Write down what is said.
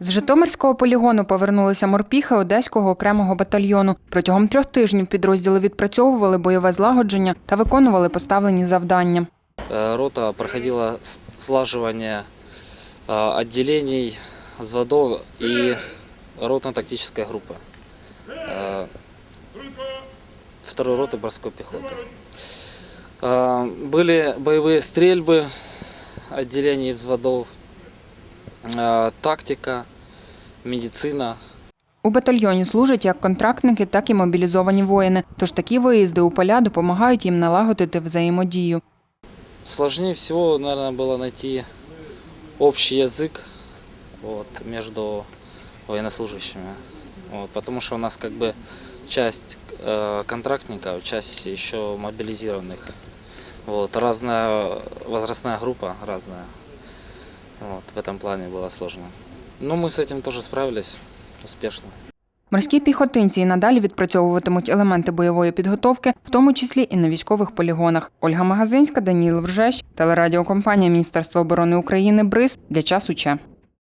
З Житомирського полігону повернулися морпіхи Одеського окремого батальйону. Протягом трьох тижнів підрозділи відпрацьовували бойове злагодження та виконували поставлені завдання. Э, Рота проходила с- слаживание э, отделений, взводов и ротно-тактической группы. Э, Второй роты морской пехоты. Э, Были боевые стрельбы отделений взводов, э, тактика, медицина, У батальйоні служать як контрактники, так і мобілізовані воїни. Тож такі виїзди у поля допомагають їм налагодити взаємодію. Сложнее всего, наверное, было найти общий язык вот, между военнослужащими. Вот, потому что у нас как бы часть э, контрактников, часть еще мобилизированных. Вот, разная возрастная группа, разная. Вот, в этом плане было сложно. Но мы с этим тоже справились успешно. Морські піхотинці і надалі відпрацьовуватимуть елементи бойової підготовки, в тому числі і на військових полігонах. Ольга Магазинська, Даніл Вржещ, телерадіокомпанія Міністерства оборони України БРИЗ для часу Че.